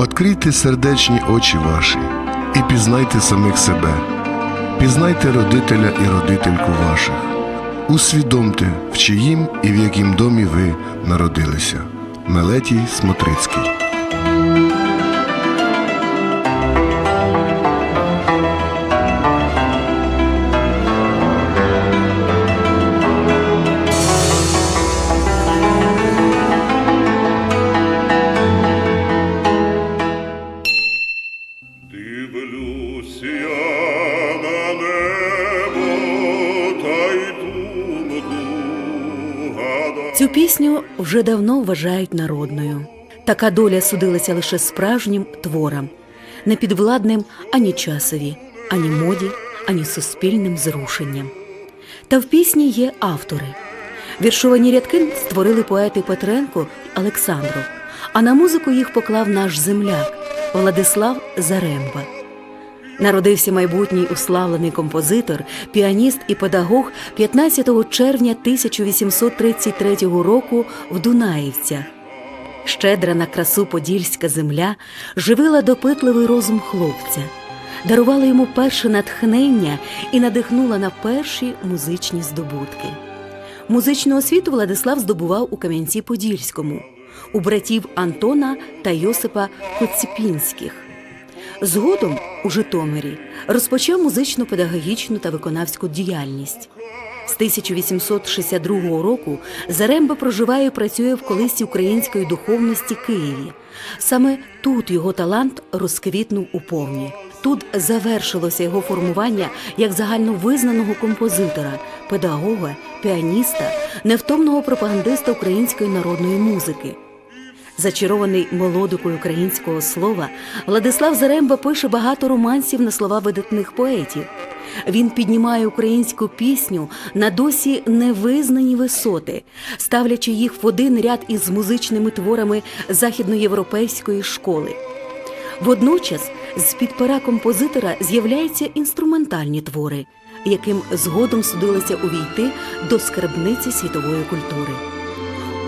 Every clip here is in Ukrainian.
Открийте сердечні очі ваші і пізнайте самих себе, пізнайте родителя і родительку ваших, усвідомте, в чиїм і в яким домі ви народилися. Мелетій Смотрицький. Цю пісню вже давно вважають народною. Така доля судилася лише справжнім творам, не підвладним ані часові, ані моді, ані суспільним зрушенням. Та в пісні є автори. Віршовані рядки створили поети Петренко Олександров, а на музику їх поклав наш земляк Владислав Заремба. Народився майбутній уславлений композитор, піаніст і педагог 15 червня 1833 року в Дунаївцях. Щедра на красу подільська земля живила допитливий розум хлопця, дарувала йому перше натхнення і надихнула на перші музичні здобутки. Музичну освіту Владислав здобував у Кам'янці-Подільському, у братів Антона та Йосипа Коціпінських. Згодом у Житомирі розпочав музичну, педагогічну та виконавську діяльність. З 1862 року Заремба проживає і працює в колисі української духовності Києві. Саме тут його талант розквітнув у повні. Тут завершилося його формування як загальновизнаного композитора, педагога, піаніста, невтомного пропагандиста української народної музики. Зачарований мелодикою українського слова, Владислав Заремба пише багато романсів на слова видатних поетів. Він піднімає українську пісню на досі невизнані висоти, ставлячи їх в один ряд із музичними творами західноєвропейської школи. Водночас з під пера композитора з'являються інструментальні твори, яким згодом судилося увійти до скарбниці світової культури.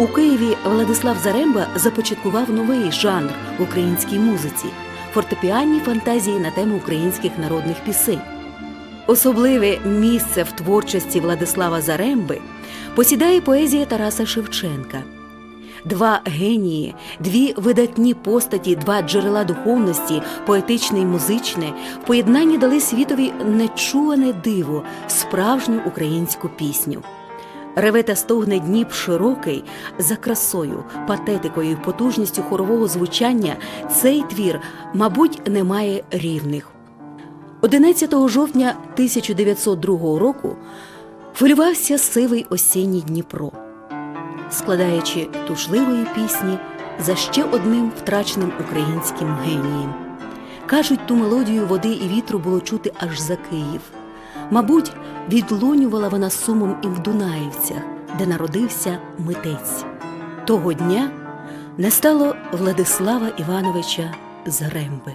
У Києві Владислав Заремба започаткував новий жанр в українській музиці фортепіанні фантазії на тему українських народних пісень. Особливе місце в творчості Владислава Заремби посідає поезія Тараса Шевченка. Два генії, дві видатні постаті, два джерела духовності, поетичне і музичне, в поєднанні дали світові нечуване диво, справжню українську пісню. Реве та стогне Дніп широкий за красою, патетикою і потужністю хорового звучання. Цей твір, мабуть, не має рівних. 11 жовтня 1902 року хвилювався сивий осінній Дніпро, складаючи тужливої пісні за ще одним втраченим українським генієм. Кажуть, ту мелодію води і вітру було чути аж за Київ. Мабуть, відлунювала вона сумом і в Дунаївцях, де народився митець. Того дня не стало Владислава Івановича Заремби.